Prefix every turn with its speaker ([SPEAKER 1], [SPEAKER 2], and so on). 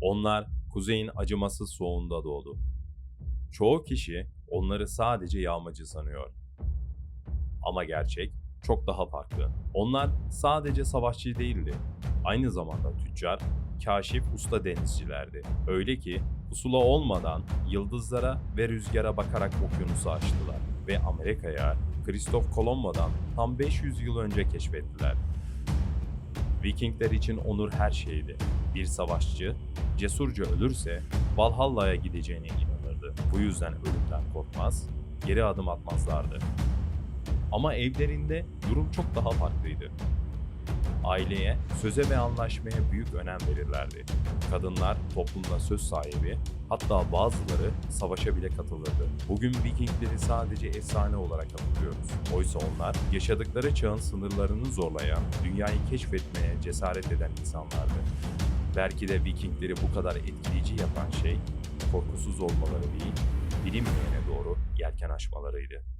[SPEAKER 1] Onlar kuzeyin acımasız soğuğunda doğdu. Çoğu kişi onları sadece yağmacı sanıyor. Ama gerçek çok daha farklı. Onlar sadece savaşçı değildi. Aynı zamanda tüccar, kaşif usta denizcilerdi. Öyle ki pusula olmadan yıldızlara ve rüzgara bakarak okyanusu açtılar ve Amerika'ya Kristof Kolomba'dan tam 500 yıl önce keşfettiler. Vikingler için onur her şeydi. Bir savaşçı cesurca ölürse Valhalla'ya gideceğine inanırdı. Bu yüzden ölümden korkmaz, geri adım atmazlardı. Ama evlerinde durum çok daha farklıydı. Aileye, söze ve anlaşmaya büyük önem verirlerdi. Kadınlar toplumda söz sahibi, hatta bazıları savaşa bile katılırdı. Bugün Vikingleri sadece efsane olarak hatırlıyoruz. Oysa onlar yaşadıkları çağın sınırlarını zorlayan, dünyayı keşfetmeye cesaret eden insanlardı. Belki de Vikingleri bu kadar etkileyici yapan şey korkusuz olmaları değil, bilinmeyene doğru yelken açmalarıydı.